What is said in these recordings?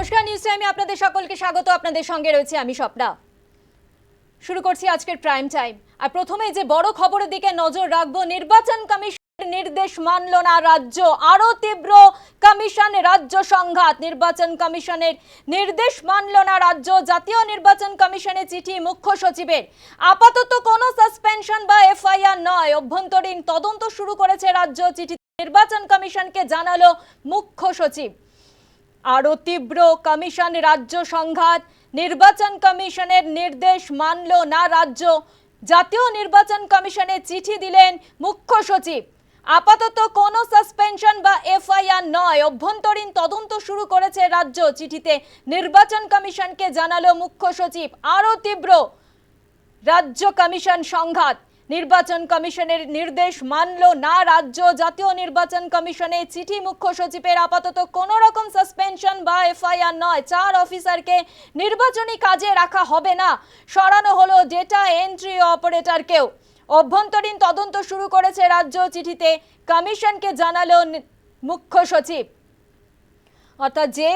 নমস্কার নিউজ টাইমে আপনাদের সকলকে স্বাগত। আপনাদের সঙ্গে রয়েছে আমি স্বপ্না। শুরু করছি আজকের প্রাইম টাইম আর প্রথমে যে বড় খবরের দিকে নজর রাখব, নির্বাচন কমিশনের নির্দেশ মানল না রাজ্য। আরও তীব্র কমিশন, রাজ্য সংঘাত। নির্বাচন কমিশনের নির্দেশ মানল না রাজ্য। জাতীয় নির্বাচন কমিশনের চিঠি মুখ্য সচিবের। আপাতত কোনো সাসপেনশন বা এফআইআর নয়। অভ্যন্তরীণ তদন্ত শুরু করেছে রাজ্য। চিঠি নির্বাচন কমিশনকে জানালো মুখ্য সচিব। আরও তীব্র কমিশন রাজ্য সংঘাত। নির্বাচন কমিশনের নির্দেশ মানল না রাজ্য। জাতীয় নির্বাচন কমিশনে চিঠি দিলেন মুখ্য সচিব। আপাতত কোনো সাসপেনশন বা এফআইআর নয়। অভ্যন্তরীণ তদন্ত শুরু করেছে রাজ্য। চিঠিতে নির্বাচন কমিশনকে জানালো মুখ্য সচিব। আরও তীব্র রাজ্য কমিশন সংঘাত। নির্বাচন কমিশনের নির্দেশ মানল না। রাজ্য জাতীয় নির্বাচন কমিশনে চিঠি মুখ্য সচিবের আপাতত কোনো রকম সাসপেনশন বা এফআইআর নয়। চার অফিসারকে নির্বাচনী কাজে রাখা হবে না। সরানো হলো ডেটা এন্ট্রি অপারেটরকেও। অভ্যন্তরীণ তদন্ত শুরু করেছে রাজ্য চিঠিতে। কমিশনকে জানালো মুখ্য সচিব। অর্থাৎ যে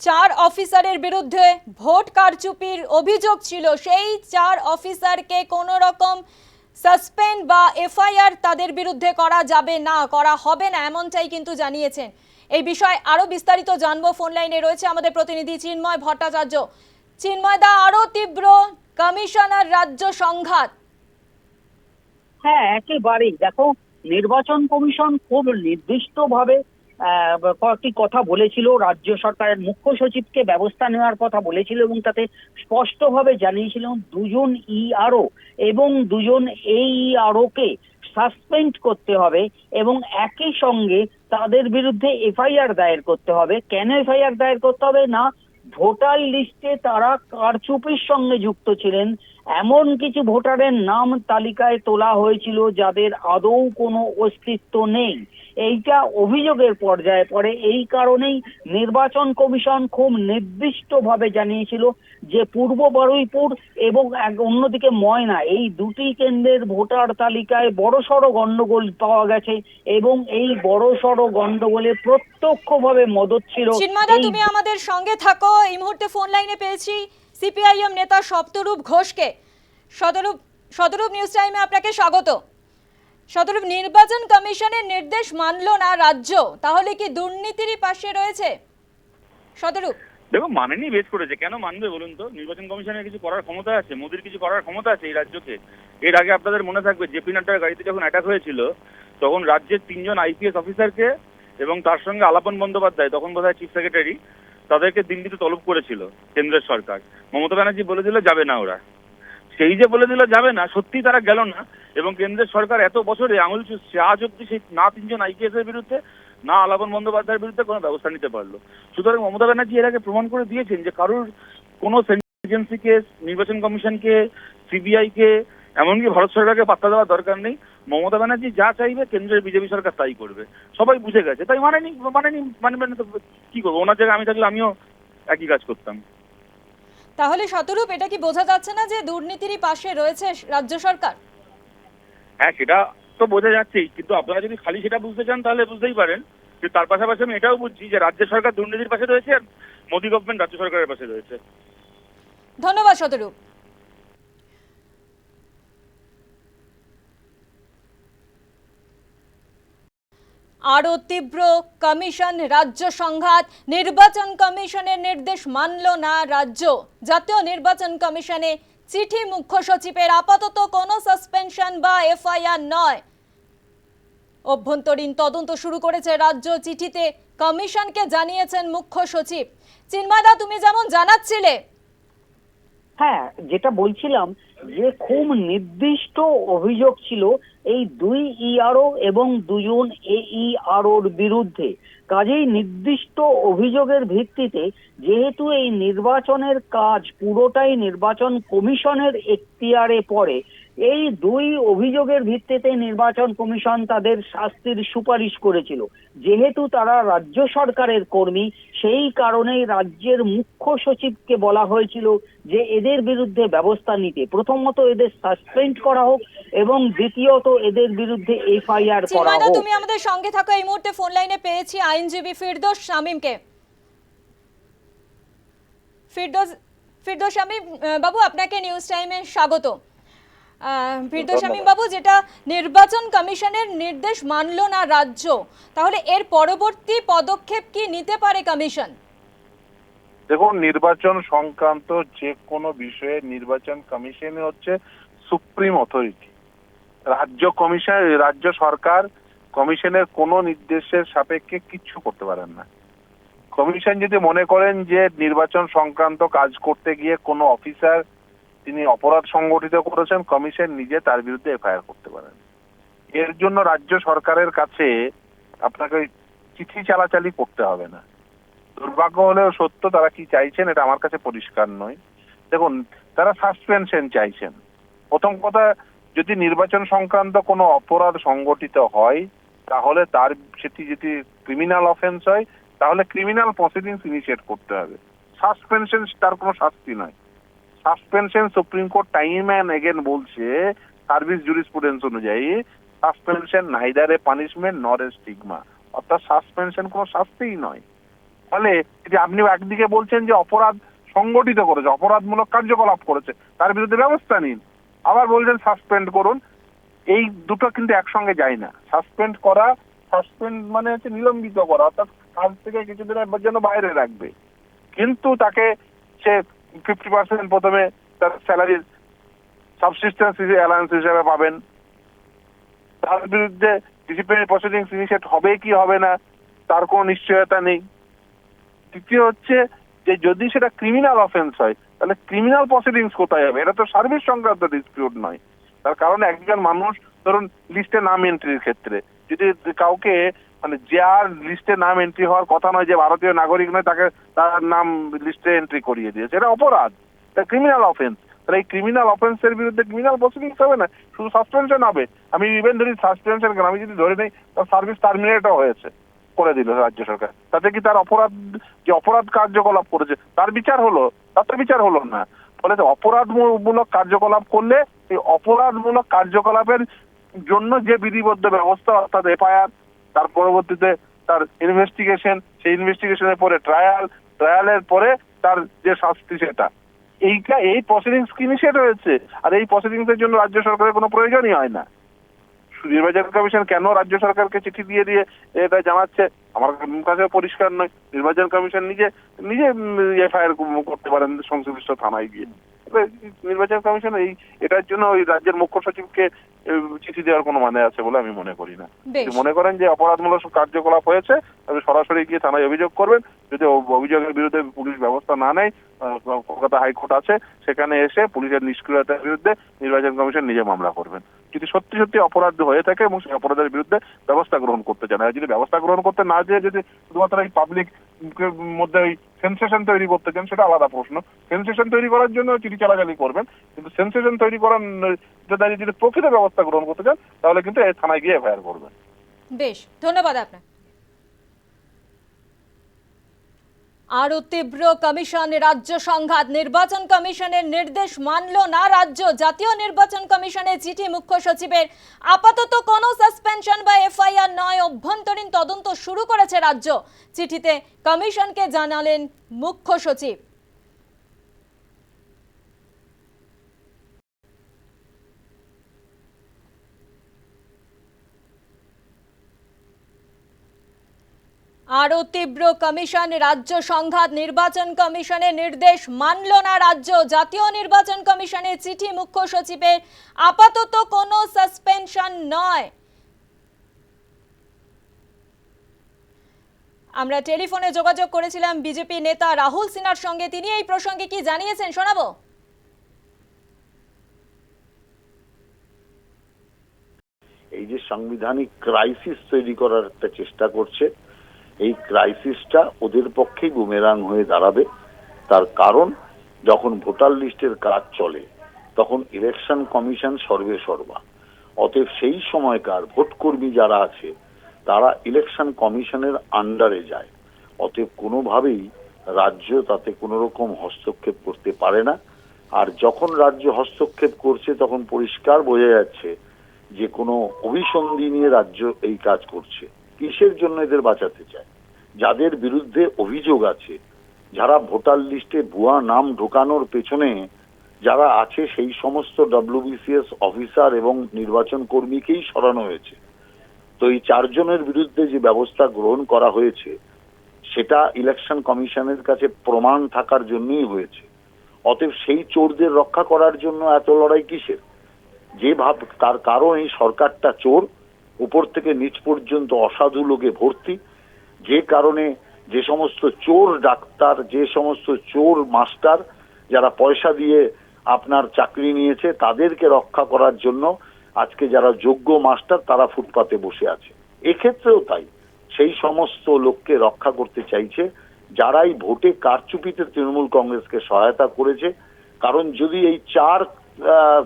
চার অফিসারের বিরুদ্ধে ভোট কারচুপির অভিযোগ ছিল। সেই চার অফিসারকে কোনো রকম সাসপেন্ড বা এফআইআর তাদের বিরুদ্ধে করা যাবে না করা হবে না এমনটাই কিন্তু জানিয়েছেন। এই বিষয়ে আরও বিস্তারিত জানব। ফোন লাইনে রয়েছে আমাদের প্রতিনিধি চিন্ময় ভট্টাচার্য। চিন্ময় দা আরও তীব্র কমিশনার রাজ্য সংঘাত। হ্যাঁ একেবারেই। দেখো নির্বাচন কমিশন খুব নির্দিষ্টভাবে আহ, কয়েকটি কথা বলেছিল। রাজ্য সরকারের মুখ্য সচিবকে ব্যবস্থা নেওয়ার কথা বলেছিল এবং তাতে স্পষ্টভাবে জানিয়েছিল দুজন ইআরও এবং দুজন এইআরও কে সাসপেন্ড করতে হবে এবং একই সঙ্গে তাদের বিরুদ্ধে এফআইআর দায়ের করতে হবে। কেন এফআইআর দায়ের করতে হবে না? ভোটার লিস্টে তারা কারচুপির সঙ্গে যুক্ত ছিলেন। এমন কিছু ভোটারের নাম তালিকায় তোলা হয়েছিল যাদের আদৌ কোনো অস্তিত্ব নেই। এইটা অভিযোগের পর্যায়ে পড়ে। এই কারণেই নির্বাচন কমিশন খুব নির্দিষ্টভাবে জানিয়েছিল যে পূর্ব বারুইপুর এবং অন্যদিকে ময়না এই দুটি কেন্দ্রের ভোটার তালিকায় বড়সড় গন্ডগোল পাওয়া গেছে এবং এই বড় বড়সড় গন্ডগোলে প্রত্যক্ষভাবে মদত ছিল তুমি আমাদের সঙ্গে থাকো। এই মুহূর্তে ফোন লাইনে পেয়েছি সিপিআইএম নেতা সপ্তরূপ ঘোষকে। সদরূপ সদরূপ নিউজ টাইমে আপনাকে স্বাগত। সদরূপ নির্বাচন কমিশনের নির্দেশ মানলো না রাজ্য। তাহলে কি দুর্নীতিরই পাশে রয়েছে? সদরূপ দেখো মানেনি বেশ করেছে। কেন মানবে বলুন তো? নির্বাচন কমিশনের কিছু করার ক্ষমতা আছে, মোদির কিছু করার ক্ষমতা আছে এই রাজ্যকে। এর আগে আপনাদের মনে থাকবে, জেপি নাড্ডার গাড়িতে যখন অ্যাটাক হয়েছিল, তখন রাজ্যের তিনজন আইপিএস অফিসারকে এবং তার সঙ্গে আলাপন বন্দ্যোপাধ্যায়, তখন বোধহয় চিফ সেক্রেটারি তাদেরকে দিল্লিতে তলব করেছিল কেন্দ্রের সরকার। মমতা ব্যানার্জি বলে দিল, যাবে না ওরা। সেই যে বলে দিল যাবে না সত্যি তারা গেল না। এবং কেন্দ্রের সরকার এত বছরে আঙুল আজ অব্দি সেই না তিনজন আইপিএস এর বিরুদ্ধে, না আলাপন বন্দ্যোপাধ্যায়ের বিরুদ্ধে কোনো ব্যবস্থা নিতে পারল। সুতরাং মমতা ব্যানার্জি এর আগে প্রমাণ করে দিয়েছেন যে কারোর কোনো এজেন্সিকে নির্বাচন কমিশনকে সিবিআই কে, এমনকি ভারত সরকারকে পাত্তা দেওয়ার দরকার নেই। মমতা ব্যানার্জি যা চাইবে কেন্দ্রের বিজেপি সরকার তাই করবে। সবাই বুঝে গেছে। তাই মানেনি মানেনি মানবে না তো কি করব? ওনার জায়গায় আমি থাকলে আমিও একই কাজ করতাম। তাহলে শতরূপ এটা কি বোঝা যাচ্ছে না যে দুর্নীতিরই পাশে রয়েছে রাজ্য সরকার? হ্যাঁ সেটা তো বোঝা যাচ্ছেই কিন্তু আপনারা যদি খালি সেটা বুঝতে চান তাহলে বুঝতেই পারেন। যে তার পাশাপাশি আমি এটাও বুঝছি যে রাজ্য সরকার দুর্নীতির পাশে রয়েছে আর মোদী গভর্নমেন্ট রাজ্য সরকারের পাশে রয়েছে। ধন্যবাদ শতরূপ। আরও তীব্র কমিশন রাজ্য সংঘাত, নির্বাচন কমিশনের নির্দেশ মানল না রাজ্য। জাতীয় নির্বাচন কমিশনে চিঠি মুখ্য সচিবের আপাতত কোনো সাসপেনশন বা এফআইআর নয়। অভ্যন্তরীণ তদন্ত শুরু করেছে রাজ্য চিঠিতে, কমিশনকে জানিয়েছেন মুখ্য সচিব। চিন্ময়দা, তুমি যেমন জানাচ্ছিলে। হ্যাঁ যেটা বলছিলাম যে খুব নির্দিষ্ট অভিযোগ ছিল এই দুই ইআরও এবং দুজন এইআরওর বিরুদ্ধে। কাজেই নির্দিষ্ট অভিযোগের ভিত্তিতে যেহেতু এই নির্বাচনের কাজ পুরোটাই নির্বাচন কমিশনের এখতিয়ারে পড়ে এই দুই অভিযোগের ভিত্তিতে নির্বাচন কমিশন তাদের শাস্তির সুপারিশ করেছিল। যেহেতু তারা রাজ্য সরকারের কর্মী সেই কারণেই রাজ্যের মুখ্য সচিবকে বলা হয়েছিল যে এদের বিরুদ্ধে ব্যবস্থা নিতে। প্রথমত এদের সাসপেন্ড করা হোক এবং দ্বিতীয়ত এদের বিরুদ্ধে এফআইআর করা হোক। তুমি আমাদের সঙ্গে থাকো। এই মুহূর্তে ফোন লাইনে পেয়েছি আইনজীবী ফিরদোস শামীমকে। ফিরদোস ফিরদোস শামীম বাবু আপনাকে নিউজ টাইমে স্বাগত। শামীম বাবু যেটা নির্বাচন কমিশনের নির্দেশ মানলো না রাজ্য তাহলে এর পরবর্তী পদক্ষেপ কি নিতে পারে কমিশন? দেখুন নির্বাচন সংক্রান্ত যে কোনো বিষয়ে নির্বাচন কমিশন হচ্ছে সুপ্রিম অথরিটি। রাজ্য কমিশন রাজ্য সরকার কমিশনের কোনো নির্দেশের সাপেক্ষে কিচ্ছু করতে পারেন না। কমিশন যদি মনে করেন যে নির্বাচন সংক্রান্ত কাজ করতে গিয়ে কোনো অফিসার তিনি অপরাধ সংগঠিত করেছেন, কমিশন নিজে তার বিরুদ্ধে এফআইআর করতে পারেন। এর জন্য রাজ্য সরকারের কাছে আপনাকে চিঠি চালাচালি করতে হবে না। দুর্ভাগ্য হলেও সত্য, তারা কি চাইছেন এটা আমার কাছে পরিষ্কার নয়। দেখুন, তারা সাসপেনশন চাইছেন। প্রথম কথা, যদি নির্বাচন সংক্রান্ত কোনো অপরাধ সংগঠিত হয়, তাহলে তার সেটি যদি ক্রিমিনাল অফেন্স হয়, তাহলে ক্রিমিনাল প্রসিডিংস ইনিশিয়েট করতে হবে। সাসপেনশন তার কোনো শাস্তি নয়। Suspension supreme court time and again বলছে সার্ভিস জুরিসপ্রুডেন্স অনুযায়ী suspension neither a punishment nor a stigma অর্থাৎ সাসপেনশন কোনো শাস্তিই নয়। ফলে যদি আপনি একদিকে বলছেন যে অপরাধ সংগঠিত করেছে, অপরাধমূলক কার্যকলাপ করেছে, তার বিরুদ্ধে ব্যবস্থা নিন। আবার বলছেন সাসপেন্ড করুন। এই দুটো কিন্তু একসঙ্গে যায় না। সাসপেন্ড করা সাসপেন্ড মানে হচ্ছে নিলম্বিত করা, অর্থাৎ কাজ থেকে কিছুদিনের জন্য বাইরে রাখবে। কিন্তু তাকে সে ফিফটি পার্সেন্ট প্রথমে তার স্যালারির সাবসিস্টেন্স অ্যালায়েন্স হিসেবে পাবেন। তার বিরুদ্ধে ডিসিপ্লিনারি প্রসিডিংস ইনিশিয়েট হবে কি হবে না, তার কোনো নিশ্চয়তা নেই। তৃতীয় হচ্ছে যে যদি সেটা ক্রিমিনাল অফেন্স হয়, তাহলে ক্রিমিনাল প্রসিডিংস কোথায় হবে? এটা তো সার্ভিস সংক্রান্ত ডিসপিউট নয়। তার কারণ একজন মানুষ ধরুন লিস্টে নাম এন্ট্রির ক্ষেত্রে, যদি কাউকে মানে যার লিস্টে নাম এন্ট্রি হওয়ার কথা নয়, যে ভারতীয় নাগরিক নয়, তাকে তার নাম লিস্টে এন্ট্রি করিয়ে দিয়েছে। এটা অপরাধ। এটা ক্রিমিনাল অফেন্স তাহলে এই ক্রিমিনাল অফেন্সের বিরুদ্ধে ক্রিমিনাল প্রসিডিংস হবে না? শুধু সাসপেনশন হবে? আমি ইভেন ধরি সাসপেনশন কেন, আমি যদি ধরে নেই, তার সার্ভিস টার্মিনেটও হয়েছে, করে দিল রাজ্য সরকার। তাতে কি তার অপরাধ, যে অপরাধ কার্যকলাপ করেছে, তার বিচার হলো? তার তো বিচার হলো না। ফলে অপরাধমূলক কার্যকলাপ করলে, এই অপরাধমূলক কার্যকলাপের জন্য যে বিধিবদ্ধ ব্যবস্থা, অর্থাৎ এফআইআর তার পরবর্তীতে তার ইনভেস্টিগেশন সেই ইনভেস্টিগেশনের পরে ট্রায়াল ট্রায়ালের পরে তার যে শাস্তি সেটা। এইটা, এই প্রসিডিংস কি নিষেধ হয়েছে আর এই প্রসিডিংস এর জন্য রাজ্য সরকারের কোনো প্রয়োজনই হয় না। নির্বাচন কমিশন কেন রাজ্য সরকারকে চিঠি দিয়ে দিয়ে এটা জানাচ্ছে? আমার কাছে পরিষ্কার নয়। নির্বাচন কমিশন নিজে নিজে এফআইআর করতে পারেন সংশ্লিষ্ট থানায় গিয়ে। নির্বাচন কমিশন এই, এটার জন্য ওই রাজ্যের মুখ্য সচিবকে চিঠি দেওয়ার কোনো মানে আছে বলে আমি মনে করি না। যদি মনে করেন যে অপরাধমূলক কার্যকলাপ হয়েছে তবে সরাসরি গিয়ে থানায় অভিযোগ করবেন। যদি অভিযোগের বিরুদ্ধে পুলিশ ব্যবস্থা না নেয় কলকাতা হাইকোর্ট আছে সেখানে এসে পুলিশের নিষ্ক্রিয়তার বিরুদ্ধে নির্বাচন কমিশন নিজে মামলা করবেন। যদি সত্যি সত্যি অপরাধ হয়ে থাকে এবং সেই অপরাধের বিরুদ্ধে ব্যবস্থা গ্রহণ করতে চান আর যদি ব্যবস্থা গ্রহণ করতে না যেয়ে যদি শুধুমাত্র এই পাবলিক মধ্যে ওই সেন্সেশন তৈরি করতে চান সেটা আলাদা প্রশ্ন। সেন্সেশন তৈরি করার জন্য চিঠি চালাচালি করবেন, কিন্তু সেন্সেশন তৈরি করার যদি যদি প্রকৃত ব্যবস্থা গ্রহণ করতে চান, তাহলে কিন্তু এই থানায় গিয়ে এফআইআর করবেন। বেশ, ধন্যবাদ আপনার আরও তীব্র কমিশন রাজ্য সংঘাত। নির্বাচন কমিশনের নির্দেশ মানল না রাজ্য। জাতীয় নির্বাচন কমিশনের চিঠি মুখ্য সচিবের। আপাতত কোনো সাসপেনশন বা এফআইআর নয়। অভ্যন্তরীণ তদন্ত শুরু করেছে রাজ্য। চিঠিতে কমিশনকে জানালেন মুখ্য সচিব। আরও তীব্র কমিশন, রাজ্য সংঘাত, নির্বাচন কমিশনের নির্দেশ মানল না রাজ্য। জাতীয় নির্বাচন কমিশনের চিঠি মুখ্য সচিবের। আপাতত কোনো সাসপেনশন নয়। আমরা টেলিফোনে যোগাযোগ করেছিলাম বিজেপি নেতা রাহুল সিনহার সঙ্গে। তিনি এই প্রসঙ্গে কি জানিয়েছেন শোনাবো? এই যে সাংবিধানিক ক্রাইসিস তৈরি করার একটা চেষ্টা করছে এই ক্রাইসিসটা ওদের পক্ষেই বুমেরাং হয়ে দাঁড়াবে। তার কারণ, যখন ভোটার লিস্টের কাজ চলে, তখন ইলেকশন কমিশন সর্বে সর্বা। অতএব সেই সময়কার ভোটকর্মী যারা আছে, তারা ইলেকশন কমিশনের আন্ডারে যায়। অতএব কোনোভাবেই রাজ্য তাতে কোনো রকম হস্তক্ষেপ করতে পারে না। আর যখন রাজ্য হস্তক্ষেপ করছে, তখন পরিষ্কার বোঝা যাচ্ছে যে কোনো অভিসন্ধি নিয়ে রাজ্য এই কাজ করছে। কিসের জন্য এদের বাঁচাতে চায়? যাদের বিরুদ্ধে অভিযোগ আছে, যারা ভোটার লিস্টে ভুয়া নাম ঢোকানোর পেছনে যারা আছে, সেই সমস্ত ডব্লিউবিসিএস অফিসার এবং নির্বাচন কর্মীকেই সরানো হয়েছে। তো এই চারজনের বিরুদ্ধে যে ব্যবস্থা গ্রহণ করা হয়েছে, সেটা ইলেকশন কমিশনের কাছে প্রমাণ থাকার জন্যই হয়েছে। অতএব সেই চোরদের রক্ষা করার জন্য এত লড়াই কিসের? যে ভাব, তার কারণ এই সরকারটা চোর উপর থেকে নিচ পর্যন্ত অসাধু লোকে ভর্তি। যে কারণে যে সমস্ত চোর ডাক্তার, যে সমস্ত চোর মাস্টার যারা পয়সা দিয়ে আপনার চাকরি নিয়েছে, তাদেরকে রক্ষা করার জন্য আজকে যারা যোগ্য মাস্টার, তারা ফুটপাতে বসে আছে। এক্ষেত্রেও তাই। সেই সমস্ত লোককে রক্ষা করতে চাইছে, যারাই ভোটে কারচুপিতে তৃণমূল কংগ্রেসকে সহায়তা করেছে। কারণ যদি এই চার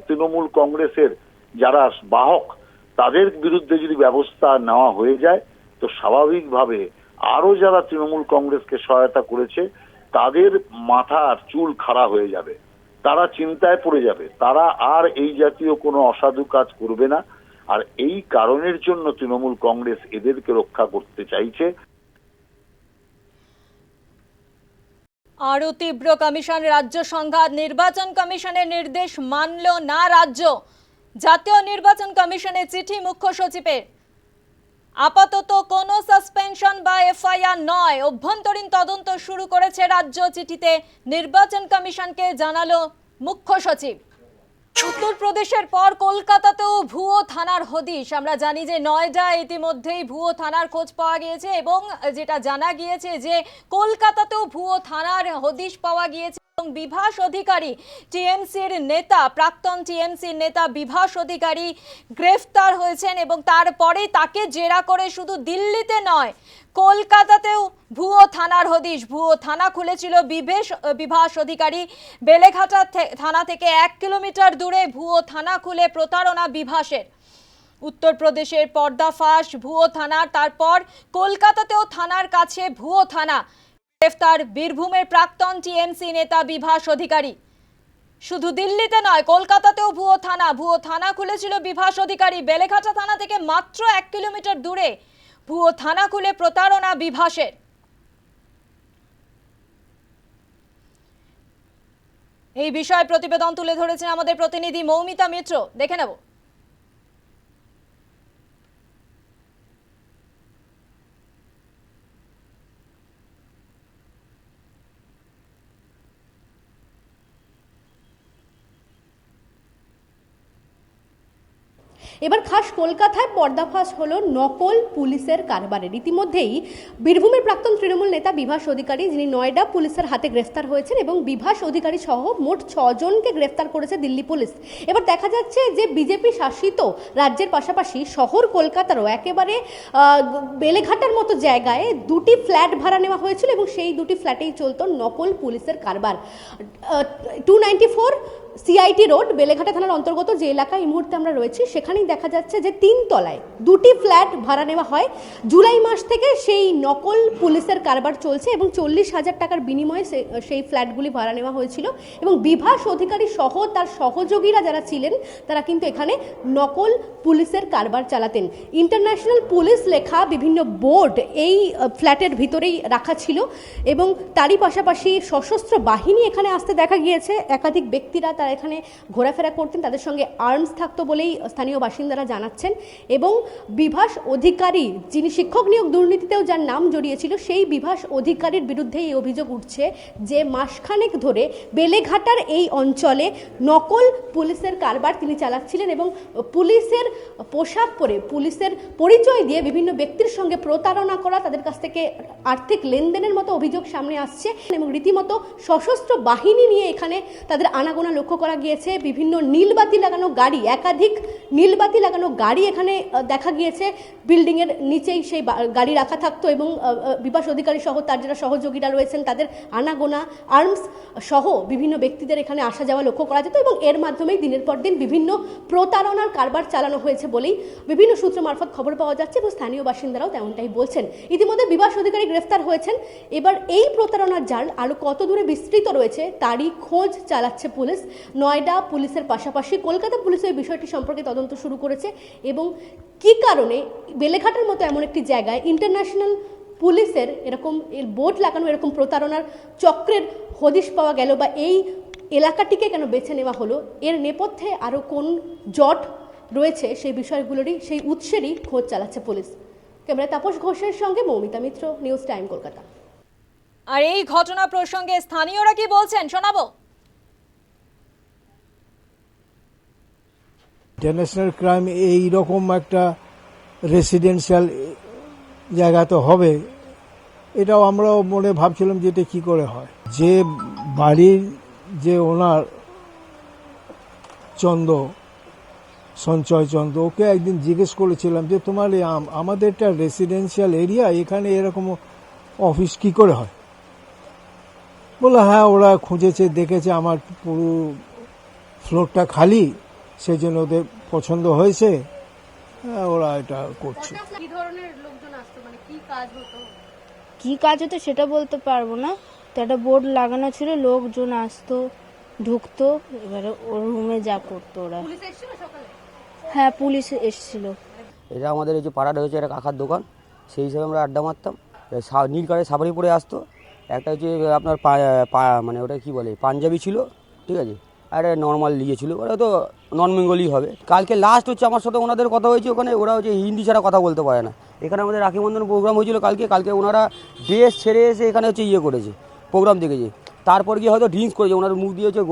তৃণমূল কংগ্রেসের যারা বাহক তাদের বিরুদ্ধে যদি ব্যবস্থা নেওয়া হয়ে যায়, তো স্বাভাবিকভাবে আরও যারা তৃণমূল কংগ্রেসকে সহায়তা করেছে, তাদের মাথার চুল খাড়া হয়ে যাবে। তারা চিন্তায় পড়ে যাবে। তারা আর এই জাতীয় কোনো অসাধু কাজ করবে না। আর এই কারণের জন্য তৃণমূল কংগ্রেস এদেরকে রক্ষা করতে চাইছে। আরও তীব্র কমিশন, রাজ্য সংঘাত, নির্বাচন কমিশনের নির্দেশ মানল না রাজ্য। জাতীয় নির্বাচন কমিশনের চিঠি মুখ্য সচিবের। আপাতত কোনো সাসপেনশন বা এফআইআর নয়। অভ্যন্তরীণ তদন্ত শুরু করেছে রাজ্য চিঠিতে। নির্বাচন কমিশনকে জানালো মুখ্য সচিব। উত্তরপ্রদেশের পর কলকাতাতেও ভুয়ো থানার হদিশ। আমরা জানি যে নয়ডা ইতিমধ্যেই ভুয়ো থানার খোঁজ পাওয়া গিয়েছে এবং যেটা জানা গিয়েছে যে কলকাতাতেও ভুয়ো থানার হদিশ পাওয়া গিয়েছে। বিভাস অধিকারী টিএমসির নেতা, প্রাক্তন টিএমসির নেতা বিভাস অধিকারী গ্রেফতার হয়েছেন এবং তারপরে তাকে জেরা করে শুধু দিল্লিতে নয়, কলকাতাতেও ভুয়ো থানার হদিশ। ভুয়ো থানা খুলেছিল বিবেশ, বিভাস অধিকারী। বেলেঘাটা থানা থেকে এক কিলোমিটার দূরে ভুয়ো থানা খুলে প্রতারণা বিভাসের। উত্তরপ্রদেশের পর্দাফাঁস ভুয়ো থানার, তারপর কলকাতাতেও থানার কাছে ভুয়ো থানা। গ্রেফতার বীরভূমের প্রাক্তন টিএমসি নেতা বিভাস অধিকারী। শুধু দিল্লিতে নয়, কলকাতাতেও ভুয়ো থানা। ভুয়ো থানা খুলেছিল বিভাস অধিকারী। বেলেঘাটা থানা থেকে মাত্র এক কিলোমিটার দূরে ভুয়ো থানা খুলে প্রতারণা বিভাসের। এই বিষয়ে প্রতিবেদন তুলে ধরেছেন আমাদের প্রতিনিধি মৌমিতা মিত্র। দেখে নেব। এবার খাস কলকাতায় পর্দাফাশ হলো নকল পুলিশের কারবারের ইতিমধ্যেই বীরভূমের প্রাক্তন তৃণমূল নেতা বিভাস অধিকারী, যিনি নয়ডা পুলিশের হাতে গ্রেফতার হয়েছেন এবং বিভাস অধিকারী সহ মোট ছজনকে গ্রেফতার করেছে দিল্লি পুলিশ। এবার দেখা যাচ্ছে যে বিজেপি শাসিত রাজ্যের পাশাপাশি শহর কলকাতারও একেবারে বেলেঘাটার মতো জায়গায় দুটি ফ্ল্যাট ভাড়া নেওয়া হয়েছিল এবং সেই দুটি ফ্ল্যাটেই চলত নকল পুলিশের কারবার। Two ninety four CIT road, Beleghata থানার অন্তর্গত যে এলাকায় এই মুহূর্তে আমরা রয়েছি, সেখানেই দেখা যাচ্ছে যে তিন তলায় দুটি ফ্ল্যাট ভাড়া নেওয়া হয়। জুলাই মাস থেকে সেই নকল পুলিশের কারবার চলছে এবং চল্লিশ হাজার টাকার বিনিময়ে সেই ফ্ল্যাটগুলি ভাড়া নেওয়া হয়েছিল এবং বিভাস অধিকারী সহ তার সহযোগীরা যারা ছিলেন, তারা কিন্তু এখানে নকল পুলিশের কারবার চালাতেন। ইন্টারন্যাশনাল পুলিশ লেখা বিভিন্ন বোর্ড এই ফ্ল্যাটের ভিতরেই রাখা ছিল এবং তারই পাশাপাশি সশস্ত্র বাহিনী এখানে আসতে দেখা গিয়েছে। একাধিক ব্যক্তিরা তারা এখানে ঘোরাফেরা করতেন, তাদের সঙ্গে আর্মস থাকতো বলেই স্থানীয় বাসিন্দারা জানাচ্ছেন এবং বিভাস অধিকারী যিনি শিক্ষক নিয়োগ দুর্নীতিতেও যার নাম জড়িয়েছিল, সেই বিভাস অধিকারীর বিরুদ্ধে এই অভিযোগ উঠছে যে মাসখানেক ধরে বেলেঘাটার এই অঞ্চলে নকল পুলিশের কারবার তিনি চালাচ্ছিলেন এবং পুলিশের পোশাক পরে, পুলিশের পরিচয় দিয়ে বিভিন্ন ব্যক্তির সঙ্গে প্রতারণা করা, তাদের কাছ থেকে আর্থিক লেনদেনের মতো অভিযোগ সামনে আসছে এবং রীতিমতো সশস্ত্র বাহিনী নিয়ে এখানে তাদের আনাগোনা লক্ষ্য করা গিয়েছে, বিভিন্ন নীলবাতি লাগানো গাড়ি, একাধিক নীলবাতি লাগানো গাড়ি এখানে দেখা গিয়েছে। বিল্ডিংয়ের নিচেই সেই গাড়ি রাখা থাকতো এবং বিপাস অধিকারী সহ তার যারা সহযোগীরা রয়েছেন, তাদের আনাগোনা, আর্মস সহ বিভিন্ন ব্যক্তিদের এখানে আসা যাওয়া লক্ষ্য করা যেত এবং এর মাধ্যমেই দিনের পর দিন বিভিন্ন প্রতারণার কারবার চালানো হয়েছে বলেই বিভিন্ন সূত্র মারফত খবর পাওয়া যাচ্ছে এবং স্থানীয় বাসিন্দারাও তেমনটাই বলছেন। ইতিমধ্যে বিবাস অধিকারী গ্রেফতার হয়েছেন। এবার এই প্রতারণার জাল আরও কত দূরে বিস্তৃত রয়েছে, তারই খোঁজ চালাচ্ছে পুলিশ। নয়ডা পুলিশের পাশাপাশি কলকাতা পুলিশ এই বিষয়টি সম্পর্কে তদন্ত শুরু করেছে এবং কি কারণে বেলেঘাটার মতো এমন একটি জায়গায় ইন্টারন্যাশনাল পুলিশের এরকম এর বোর্ড লাগানো, এরকম প্রতারণার চক্রের হদিশ পাওয়া গেল বা এই এলাকাটিকে কেন বেছে নেওয়া হলো, এর নেপথ্যে আরও কোন জট রয়েছে সেই বিষয়গুলোরই, সেই উৎসেরই খোঁজ চালাচ্ছে পুলিশ। ক্যামেরায় তাপস ঘোষের সঙ্গে মৌমিতা মিত্র, নিউজ টাইম কলকাতা। আর এই ঘটনা প্রসঙ্গে স্থানীয়রা কি বলছেন শোনাবো? ইন্টারন্যাশনাল ক্রাইম এই রকম একটা রেসিডেন্সিয়াল জায়গা তো হবে। এটাও আমরাও মনে ভাবছিলাম যে এটা কি করে হয়। যে বাড়ির যে ওনার চন্দ সঞ্চয় চন্দ ওকে একদিন জিজ্ঞেস করেছিলাম যে, তোমার আমাদের একটা রেসিডেন্সিয়াল এরিয়া এখানে এরকম অফিস কি করে হয়? বলল হ্যাঁ ওরা খুঁজেছে, দেখেছে, আমার পুরো ফ্লোরটা খালি। সেই জন্য ওদের পছন্দ হয়েছে হ্যাঁ, ওরা এটা করছে। কি ধরনের লোকজন আসতো? মানে কি কাজ হতো? কি কাজ হতো সেটা বলতে পারব না। তো একটা বোর্ড লাগানো ছিল লোকজন আসতো ঢুকতো এবারে ওর রুমে যা করতো ওরা। পুলিশ এসেছিল সকালে? হ্যাঁ পুলিশ এসেছিল। এটা আমাদের এই যে পাড়াটা হচ্ছে একটা কাকার দোকান সেই হিসাবে আমরা আড্ডা মারতাম। নীল কালারের সাবারি পরে আসতো। একটা হচ্ছে আপনার পা- পা- মানে ওটা কি বলে পাঞ্জাবি ছিল ঠিক আছে? আর নর্মাল ইয়ে ছিল। ওরা তো নন বেঙ্গলি হবে। কালকে লাস্ট হচ্ছে আমার সাথে ওনাদের কথা হয়েছে ওখানে, ওরা হচ্ছে হিন্দি ছাড়া কথা বলতে পারে না। এখানে আমাদের রাখি বন্ধন প্রোগ্রাম হয়েছিল কালকে কালকে ওনারা ড্রেস ছেড়ে এসে এখানে হচ্ছে ইয়ে করেছে প্রোগ্রাম দেখেছে। তারপর গিয়ে হয়তো ড্রিঙ্কস করেছে, ওনার মুখ দিয়ে হচ্ছে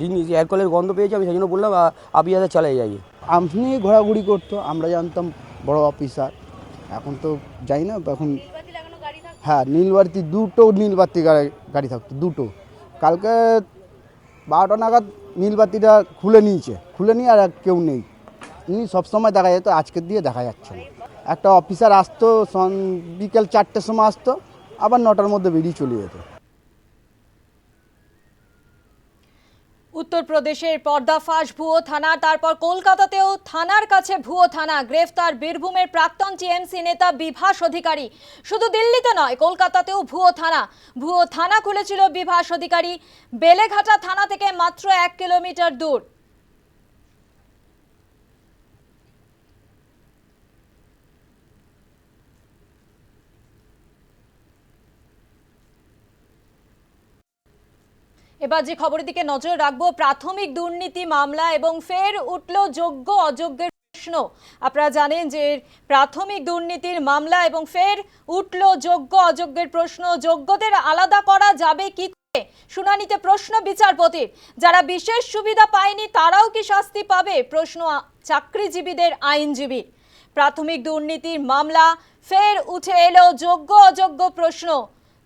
ড্রিঙ্কস অ্যালকোহলের গন্ধ পেয়েছে, আমি সেই জন্য বললাম আপনি যাতে চালিয়ে যাই। আপনি ঘোরাঘুরি করতো, আমরা জানতাম বড় অফিসার এখন তো যাই না, এখন হ্যাঁ নীলবাতি দুটো নীলবাতি গাড়ি থাকতো, দুটো। কালকে বারোটা নাগাদ নীলবাতিটা খুলে নিয়েছে। খুলে নিয়ে আর কেউ নেই। উনি সবসময় দেখা যেত, আজকের দিয়ে দেখা যাচ্ছে না। একটা অফিসার আসতো বিকেল চারটের সময় আসতো, আবার নটার মধ্যে বেরিয়ে চলে যেত। উত্তরপ্রদেশের পর্দাফাঁস ভুয়ো থানা, তারপর কলকাতাতেও থানার কাছে ভুয়ো থানা। গ্রেফতার বীরভূমের প্রাক্তন টিএমসি নেতা বিভাস অধিকারী। শুধু দিল্লিতে নয়, কলকাতাতেও ভুয়ো থানা। ভুয়ো থানা খুলেছিল বিভাস অধিকারী। বেলেঘাটা থানা থেকে মাত্র এক কিলোমিটার দূর। এবার যে খবরের দিকে নজর রাখব, প্রাথমিক দুর্নীতি মামলা এবং ফের উঠল যোগ্য অযোগ্যের প্রশ্ন। আপনারা জানেন যে প্রাথমিক দুর্নীতির মামলা এবং ফের উঠল যোগ্য অযোগ্যের প্রশ্ন। যোগ্যদের আলাদা করা যাবে কি শুনানিতে প্রশ্ন বিচারপতির। যারা বিশেষ সুবিধা পায়নি, তারাও কি শাস্তি পাবে? প্রশ্ন চাকরিজীবীদের আইনজীবীর প্রাথমিক দুর্নীতির মামলা, ফের উঠে এলো যোগ্য অযোগ্য প্রশ্ন।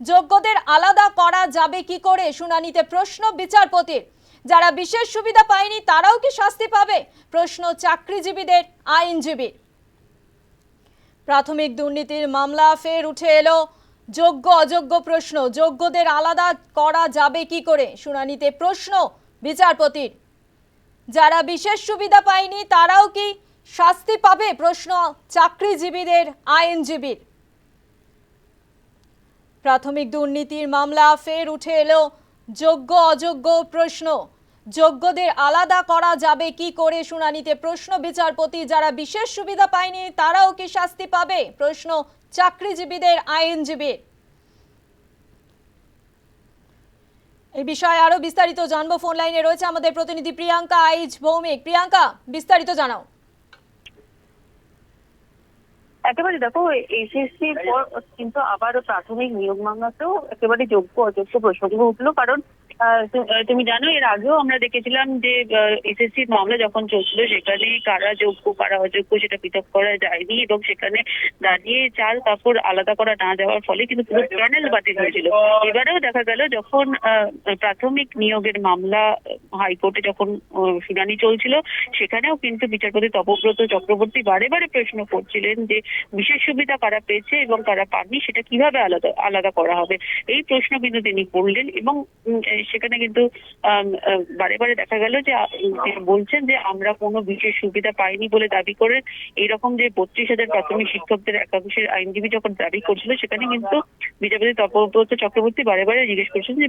যোগ্যদের আলাদা করা যাবে কি করে? শুনানিতে প্রশ্ন বিচারপতির। যারা বিশেষ সুবিধা পায়নি, তারাও কি শাস্তি পাবে? প্রশ্ন চাকরিজীবীদের, আইনজীবীর। প্রাথমিক দুর্নীতির মামলা ফের উঠে এলো। যোগ্য, অযোগ্য প্রশ্ন, যোগ্যদের আলাদা করা যাবে কি করে? শুনানিতে প্রশ্ন বিচারপতির। যারা বিশেষ সুবিধা পায়নি, তারাও কি শাস্তি পাবে? প্রশ্ন চাকরিজীবীদের, আইনজীবীর। প্রাথমিক দুর্নীতির মামলা ফের উঠে এলো। যোগ্য, অযোগ্য প্রশ্ন। যোগ্যদের আলাদা করা যাবে কি করে শুনানিতে? প্রশ্ন বিচারপতি, যারা বিশেষ সুবিধা পায়নি, তারাও কি শাস্তি পাবে? প্রশ্ন চাকরিজীবীদের আইনজীবীর এই বিষয়ে আরও বিস্তারিত জানব। ফোন লাইনে রয়েছে আমাদের প্রতিনিধি প্রিয়াঙ্কা আইজ ভৌমিক। প্রিয়াঙ্কা, বিস্তারিত জানাও। একেবারে দেখো এসএসসি পর কিন্তু আবারও প্রাথমিক নিয়োগ মামলাতেও একেবারে যোগ্য অযোগ্য প্রসঙ্গ উঠল। কারণ তুমি জানো, এর আগেও আমরা দেখেছিলাম যে এসএসসির মামলা যখন চলছিল, সেখানে কারা যোগ্য, কারা অযোগ্য সেটা পৃথক করা যায়নি এবং সেখানে দাঁড়িয়ে চাল কাপড় আলাদা করা না যাওয়ার ফলে কিন্তু পুরো প্যানেল বাতিল হয়েছিল। এবারেও দেখা গেল যখন প্রাথমিক নিয়োগের মামলা হাইকোর্টে যখন শুনানি চলছিল, সেখানেও কিন্তু বিচারপতি তপব্রত চক্রবর্তী বারে বারে প্রশ্ন করছিলেন যে, বিশেষ সুবিধা কারা পেয়েছে এবং কারা পাননি, সেটা কীভাবে আলাদা আলাদা করা হবে? এই প্রশ্ন কিন্তু তিনি করলেন এবং সেখানে কিন্তু বারে বারে দেখা গেল যে বলছেন যে আমরা কোনো বিশেষ সুবিধা পাইনি বলে দাবি করে এইরকম যে বত্রিশ হাজার প্রাথমিক শিক্ষকদের একাংশের আইনজীবী যখন দাবি করছিল, সেখানে কিন্তু বিচারপতি তপব্রত চক্রবর্তী বারে বারে জিজ্ঞেস করছেন যে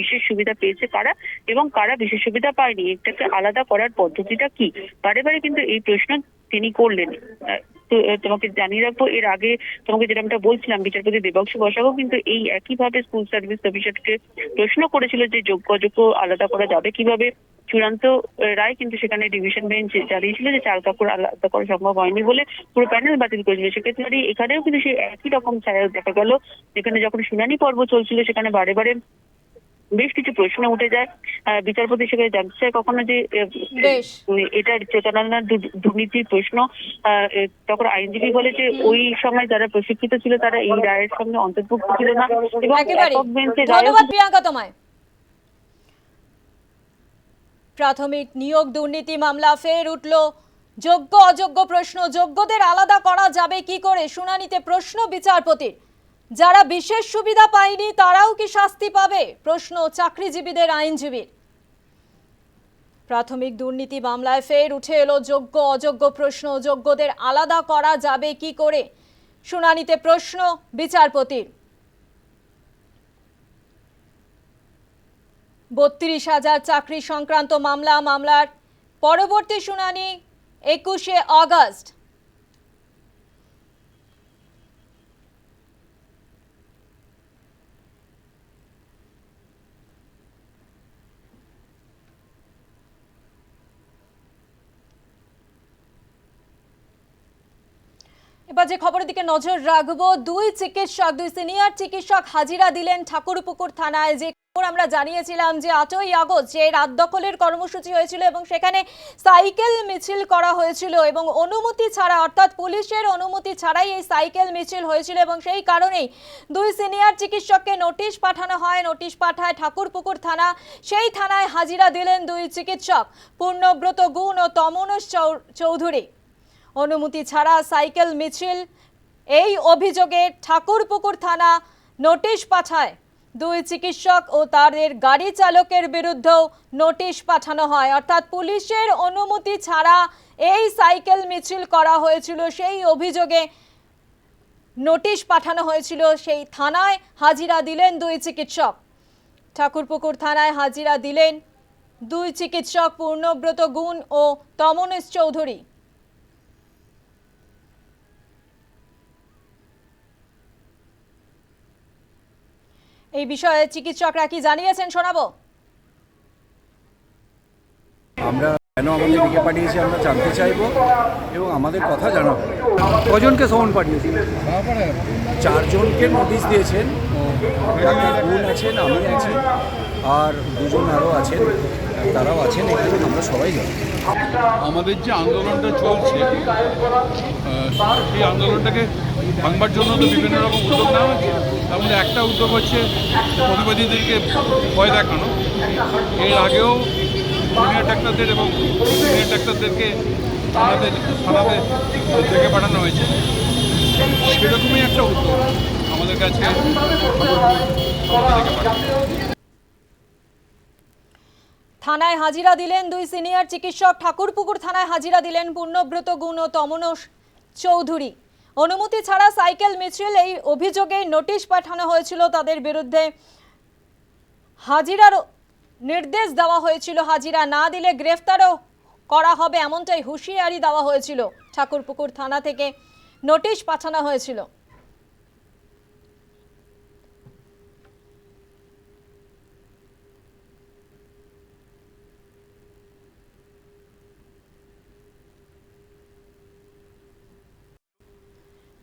বিশেষ সুবিধা পেয়েছে কারা এবং কারা বিশেষ সুবিধা পায়নি? এটাকে আলাদা করার পদ্ধতিটা কি? বারে বারে কিন্তু এই প্রশ্ন তিনি করলেন। তোমাকে জানিয়ে রাখব, এর আগে তোমাকে যেরকমটা বলছিলাম, বিচারপতি দেবাংশু বসাকও কিন্তু এই একইভাবে স্কুল সার্ভিস কমিশনকে প্রশ্ন করেছিল যে যোগ্য অযোগ্য আলাদা করা যাবে কীভাবে? চূড়ান্ত রায় কিন্তু সেখানে ডিভিশন বেঞ্চ জানিয়েছিল যে চাল কাপড় আলাদা করা সম্ভব হয়নি বলে পুরো প্যানেল বাতিল করেছিল। সেক্ষেত্রে এখানেও কিন্তু সেই একই রকম ছায়া দেখা গেল। যেখানে যখন শুনানি পর্ব চলছিল, সেখানে বারে বারে বেশ কিছু প্রশ্ন উঠে যায়। বিচারপতি সেখানে জানতে চায় কখনো যে। এটা দু- দুর্নীতির প্রশ্ন তখন আইনজীবী বলে যে ওই সময় যারা প্রশিক্ষিত ছিল তারা এই রায়ের সঙ্গে অন্তর্ভুক্ত ছিল না। এবং ধন্যবাদ প্রিয়াঙ্কা তোমায়। প্রাথমিক নিয়োগ দুর্নীতি মামলা ফের উঠল। যোগ্য অযোগ্য প্রশ্ন যোগ্যদের আলাদা করা যাবে কি করে? শুনানিতে প্রশ্ন বিচারপতির। যারা বিশেষ সুবিধা পায়নি, তারাও কি শাস্তি পাবে? প্রশ্ন চাকরিজীবীদের আইনজীবীর। প্রাথমিক দুর্নীতি মামলায় ফের উঠে এলো যোগ্য, অযোগ্য প্রশ্ন। যোগ্যদের আলাদা করা যাবে কি করে? শুনানিতে প্রশ্ন বিচারপতির। বত্রিশ হাজার চাকরি সংক্রান্ত মামলা। মামলার পরবর্তী শুনানি একুশে আগস্ট। যে খবরের দিকে নজর রাখব। দুই চিকিৎসক, দুই সিনিয়র চিকিৎসক হাজিরা দিলেন ঠাকুরপুকুর থানায়। যে আমরা জানিয়েছিলাম যে আটই আগস্ট যে রাত দখলের কর্মসূচি হয়েছিল এবং সেখানে সাইকেল মিছিল করা হয়েছিল এবং অনুমতি ছাড়া, অর্থাৎ পুলিশের অনুমতি ছাড়াই এই সাইকেল মিছিল হয়েছিল এবং সেই কারণেই দুই সিনিয়র চিকিৎসককে নোটিশ পাঠানো হয়। নোটিশ পাঠায় ঠাকুরপুকুর থানা। সেই থানায় হাজিরা দিলেন দুই চিকিৎসক, পূর্ণব্রত গুণ ও তমনস চৌধুরী। অনুমতি ছাড়া সাইকেল, মিছিল, এই অভিযোগে ঠাকুরপুকুর থানা নোটিশ পাঠায়। দুই চিকিৎসক ও তাদের গাড়ি চালকের বিরুদ্ধেও নোটিশ পাঠানো হয়। অর্থাৎ পুলিশের অনুমতি ছাড়া এই সাইকেল, মিছিল করা হয়েছিল। সেই অভিযোগে নোটিশ পাঠানো হয়েছিল। সেই থানায় হাজিরা দিলেন দুই চিকিৎসক। ঠাকুরপুকুর থানায় হাজিরা দিলেন দুই চিকিৎসক, পূর্ণব্রত গুণ ও তমনেশ চৌধুরী। এই বিষয়ে চিকিৎসকরা কি জানিয়েছেন শোনাবো? আমরা কেন আমাদের ডেকে পাঠিয়েছি আমরা জানতে চাইব এবং আমাদের কথা জানাব। কজনকে সমন পাঠিয়েছি? চারজনকে নোটিশ দিয়েছেন। গুণ আছেন আমি আছি আর দুজন আরও আছেন তারাও আছেন এখানে আমরা সবাই জানি। আমাদের যে আন্দোলনটা চলছে সেই আন্দোলনটাকে ভাঙবার জন্য তো বিভিন্ন রকম উদ্যোগ নেওয়া হচ্ছে। তার মধ্যে একটা উদ্যোগ হচ্ছে প্রতিবাদীদেরকে ভয় দেখানো। এর আগেও জুনিয়র ডাক্তারদের এবং সিনিয়র ডাক্তারদেরকে থানাতে থানাতে ডেকে পাঠানো হয়েছে। সেরকমই একটা উদ্যোগ আমাদের কাছে থানায় হাজিরা দিলেন দুই সিনিয়র চিকিৎসক। ঠাকুরপুকুর থানায় হাজিরা দিলেন পূর্ণব্রত গুণ ও তমনস চৌধুরী। অনুমতি ছাড়া সাইকেল মিছিল, এই অভিযোগে নোটিশ পাঠানো হয়েছিল তাদের বিরুদ্ধে। হাজিরার নির্দেশ দেওয়া হয়েছিল, হাজিরা না দিলে গ্রেফতারও করা হবে এমনটাই হুঁশিয়ারি দেওয়া হয়েছিল। ঠাকুরপুকুর থানা থেকে নোটিশ পাঠানো হয়েছিল।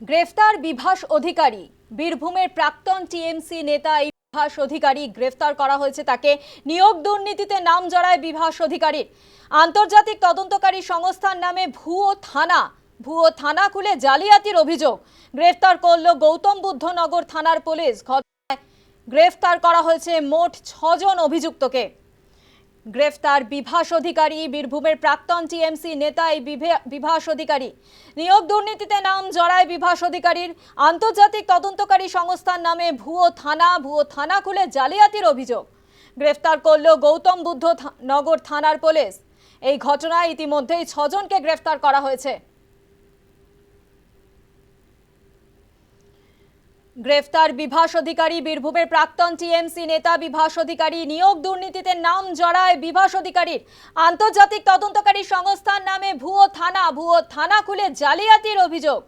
গ্রেফতার বিভাস অধিকারী। বীরভূমের প্রাক্তন টিএমসি নেতা এই বিভাস অধিকারী গ্রেফতার করা হয়েছে তাকে নিয়োগ দুর্নীতিতে নাম জড়ায় বিভাস অধিকারীর। আন্তর্জাতিক তদন্তকারী সংস্থার নামে ভুয়ো থানা ভুয়ো থানা খুলে জালিয়াতির অভিযোগ। গ্রেফতার করল গৌতম বুদ্ধনগর থানার পুলিশ। ঘটনায় গ্রেফতার করা হয়েছে মোট ছজন অভিযুক্তকে। গ্রেফতার বিভাস অধিকারী, বীরভূমের প্রাক্তন টিএমসি নেতা এই বিভাস অধিকারী। নিয়োগ দুর্নীতিতে নাম জড়ায় বিভাস অধিকারীর। আন্তর্জাতিক তদন্তকারী সংস্থার নামে ভুয়ো থানা ভুয়ো থানা খুলে জালিয়াতির অভিযোগ। গ্রেফতার করল গৌতম বুদ্ধ নগর থানার পুলিশ। এই ঘটনায় ইতিমধ্যেই ছজনকে গ্রেফতার করা হয়েছে। গ্রেফতার বিভাস অধিকারী বীরভূমের প্রাক্তন টিএমসি নেতা বিভাস অধিকারী নিয়োগ দুর্নীতিতে নাম জড়ায় বিভাস অধিকারীর। আন্তর্জাতিক তদন্তকারী সংস্থার নামে ভুয়ো থানা ভুয়ো থানা খুলে জালিয়াতির অভিযোগ।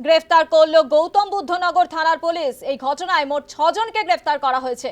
গ্রেফতার করল গৌতম বুদ্ধনগর থানার পুলিশ। এই ঘটনায় মোট ছজনকে গ্রেফতার করা হয়েছে।